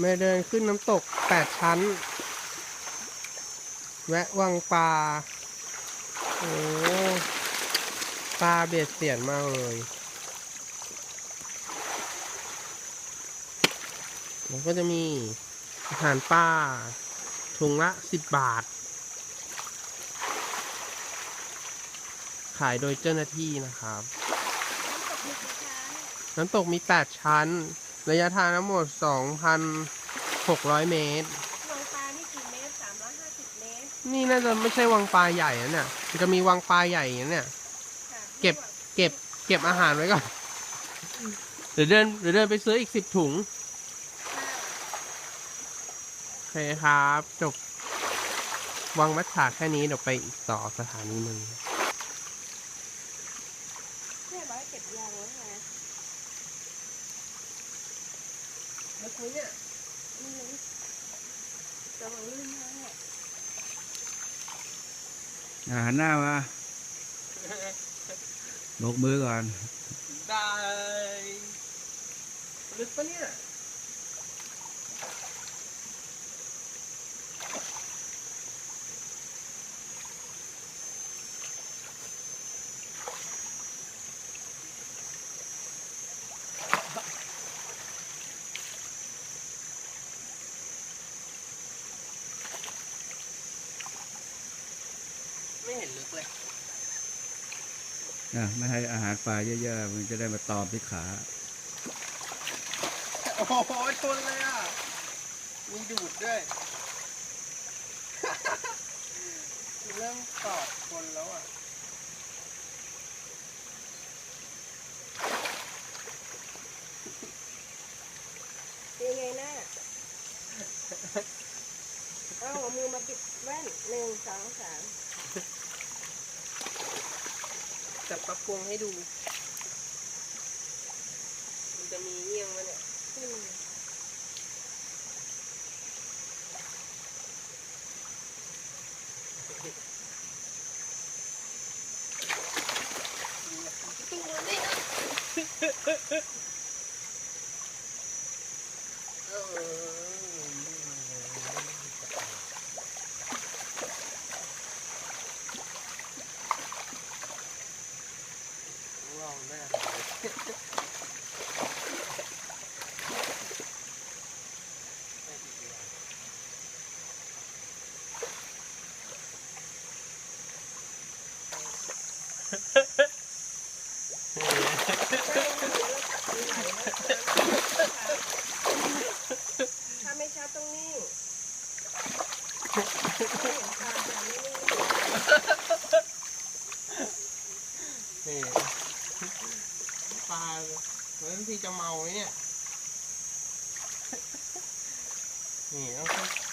มาเดินขึ้นน้ำตกแปดชั้น แวะวังปลา โอ้ปลาเบียดเสียนมากเลยแล้วก็จะมีอาหารป่าถุงละสิบบาท ขายโดยเจ้าหน้าที่นะครับ น้ำตกมี 8 ชั้น ระยะทางทั้งหมด 2,600 เมตร วังปลานี่กี่เมตรสามร้อยห้าสิบเมตรนี่น่าจะไม่ใช่วังปลาใหญ่นะเนี่ยมันจะมีวังปลาใหญ่อย่างเนี้ย ค่ะเก็บ เก็บ เก็บอาหารไว้ก่อน เดี๋ยวเดิน เดี๋ยวเดินไปซื้ออีกสิบถุง โอเคครับ จบ วังมัดฉาแค่นี้เดี๋ยวไปอีกต่อสถานีหนึ่ง เนี่ยร้อยเก็บยางไว้ไง แล้วคุยเนี่ยนี่เลยระวังลื่นมาก อาหันหน้ามาบกมือก่อน ได้ลึกปะเนี่ยไม่เห็นลึกเลยนะไม่ให้อาหารปลาเยอะๆมันจะได้มาตอมที่ขา โอ้โหชนเลยอะ มีดูดด้วย เริ่มตอดคนแล้วอะเป็นไงหน้าเอาเอามือมาปิดแว่นหนึ่งสองสาม จับปลาพวงให้ดู มันจะมีเงี้ยงมาเนี่ยอืมตัวนี่เออ ว้าแน่ถ้าไม่ชัดตรงนี้ไม่ ปลาแต่ไม่นิ่งนี่ปลาเหมือนที่จะเมาไหมเนี่ย นี่ต้อง